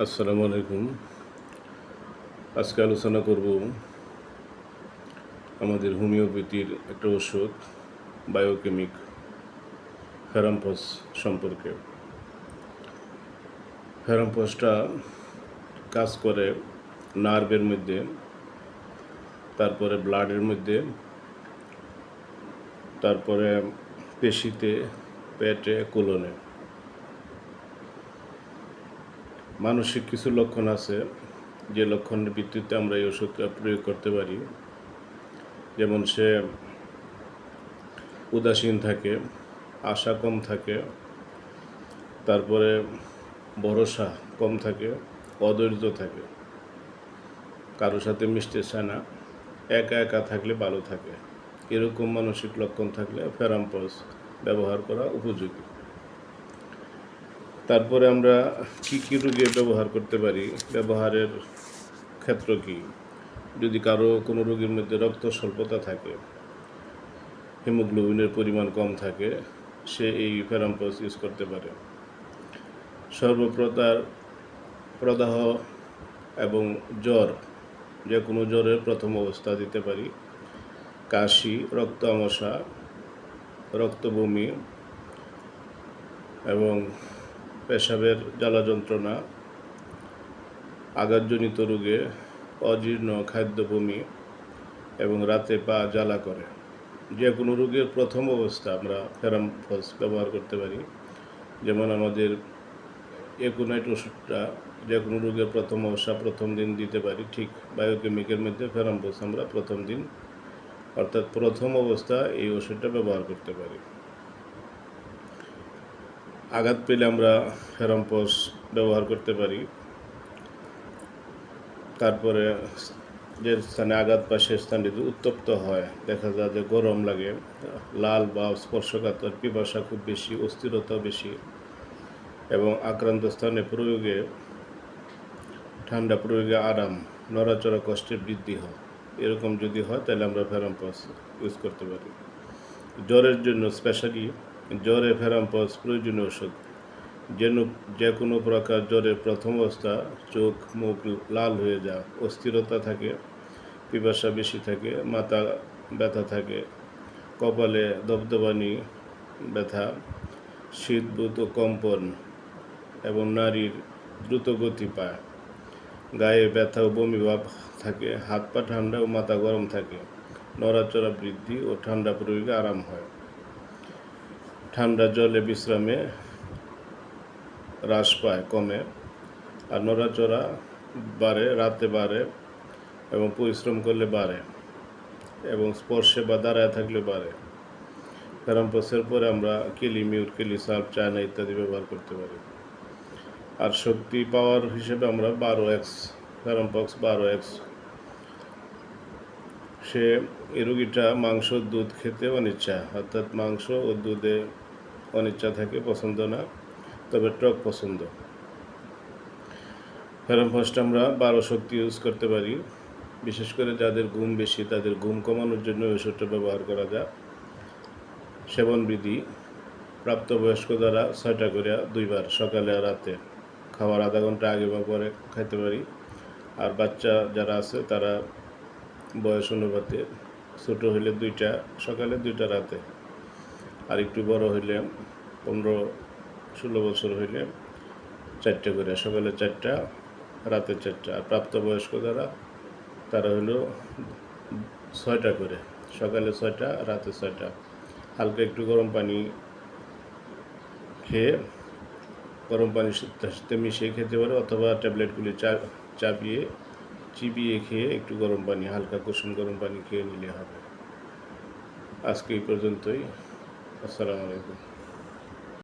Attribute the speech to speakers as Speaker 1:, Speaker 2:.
Speaker 1: আসসালামু আলাইকুম। আজকে আলোচনা করব আমাদের হোমিওপ্যাথির একটা ওষুধ বায়োকেমিক ফেরাম্পস সম্পর্কে। ফেরাম্পসটা কাজ করে নার্ভের মধ্যে, তারপরে ব্লাডের মধ্যে, তারপরে পেশিতে, পেটে, কোলনে। মানসিক কিছু লক্ষণ আছে, যে লক্ষণের ভিত্তিতে আমরা এই ওষুধটা প্রয়োগ করতে পারি। যেমন সে উদাসীন থাকে, আশা কম থাকে, তারপরে ভরসা কম থাকে, অধৈর্য থাকে কারোর সাথে মিশতে চায় না, একা একা থাকলে ভালো থাকে। এরকম মানসিক লক্ষণ থাকলে ফেরাম্পস ব্যবহার করা উপযোগী। তারপরে আমরা কী কী রোগে ব্যবহার করতে পারি, ব্যবহারের ক্ষেত্র কি? যদি কারও কোনো রোগীর মধ্যে রক্ত স্বল্পতা থাকে, হিমোগ্লোবিনের পরিমাণ কম থাকে, সে এই ফেরাম্পস ইউজ করতে পারে। সর্বপ্রকার প্রদাহ এবং জ্বর, যে কোনো জ্বরের প্রথম অবস্থা দিতে পারি। কাশি রক্ত আমশা রক্ত বমি এবং পেশাবের জ্বালা যন্ত্রণা, আঘাতজনিত রোগে অজীর্ণ খাদ্য বমি এবং রাতে পা জ্বালা করে। যে কোনো রোগের প্রথম অবস্থা আমরা ফেরামফস ব্যবহার করতে পারি। যেমন আমাদের একুনাইট ওষুধটা যে কোনো রোগের প্রথম অবস্থা প্রথম দিন দিতে পারি, ঠিক বায়োকেমিকের মধ্যে ফেরামফস আমরা প্রথম দিন, অর্থাৎ প্রথম অবস্থা এই ওষুধটা ব্যবহার করতে পারি। আঘাত পেলে আমরা ফেরাম্পস ব্যবহার করতে পারি। তারপরে যে স্থানে আঘাত বা সে স্থানটি উত্তপ্ত হয়, দেখা যায় যে গরম লাগে, লাল বা স্পর্শকাতর পিপাসা খুব বেশি অস্থিরতা বেশি এবং আক্রান্ত স্থানে প্রয়োগে, ঠান্ডা প্রয়োগে আরাম, নড়াচড়া কষ্টের বৃদ্ধি হয়। এরকম যদি হয়, তাহলে আমরা ফেরাম্পাস ইউজ করতে পারি। জ্বরের জন্য স্পেশালি জ্বরে ফেরাম্পাস প্রয়োজনীয় ওষুধ। যেন, যে কোনো প্রকার জ্বরের প্রথম অবস্থা, চোখ, মুখ লাল হয়ে যায়, অস্থিরতা থাকে, পিপাসা বেশি থাকে, মাথা ব্যথা থাকে, কপালে দবদবানি, ব্যথা শীতভূত কম্পন এবং নারীর দ্রুত গতি পায়। গায়ে ব্যথা ও বমি ভাব থাকে, হাত পা ঠান্ডা ও মাথা গরম থাকে, নড়াচড়া বৃদ্ধি ও ঠান্ডা প্রয়োগে আরাম হয়। ঠান্ডা জলে বিশ্রামে হ্রাস পায় কমে, আর নড়াচড়া বাড়ে, রাতে বাড়ে এবং পরিশ্রম করলে বাড়ে এবং স্পর্শে বা দাঁড়ায় থাকলে বাড়ে। প্যারাম্পাসের পরে আমরা কেলি, মিউট, কেলি, সার্ফ, চায়না ইত্যাদি ব্যবহার করতে পারি। আর শক্তি পাওয়ার হিসেবে আমরা বারো এক্স প্যারাম্পক্স বারো এক্স সে রুগীটা মাংস দুধ খেতে অনিচ্ছা। অর্থাৎ মাংস ও দুধে অনিচ্ছা থাকে, পছন্দ না, তবে টক পছন্দ। ফেরামফাস্ট আমরা বারো শক্তি ইউজ করতে পারি। বিশেষ করে যাদের ঘুম বেশি, তাদের ঘুম কমানোর জন্য ওষুধটা ব্যবহার করা যায়। সেবনবিধি প্রাপ্তবয়স্ক দ্বারা ছয়টা করে দুইবার, সকালে আর রাতে। খাওয়ার আধা ঘণ্টা আগে বা পরে খাইতে পারি। আর বাচ্চা যারা আছে, তারা বয়স অনুপাতে ছোটো হইলে দুইটা, সকালে দুইটা, রাতে। আর একটু বড় হইলে পনেরো, ষোলো বছর হইলে চারটে করে, সকালে চারটা, রাতে চারটা। আর প্রাপ্তবয়স্ক যারা, তারা হলো ছয়টা করে, সকালে ছয়টা, রাতে ছয়টা। হালকা একটু গরম পানি খেয়ে, গরম পানির সাথে মিশিয়ে খেতে পারে, অথবা ট্যাবলেটগুলি চা, চাপিয়ে চিবিয়ে খেয়ে একটু গরম পানি, হালকা কুসুম গরম পানি খেয়ে নিলে হবে। আজকে এই পর্যন্তই। আসসালামু আলাইকুম।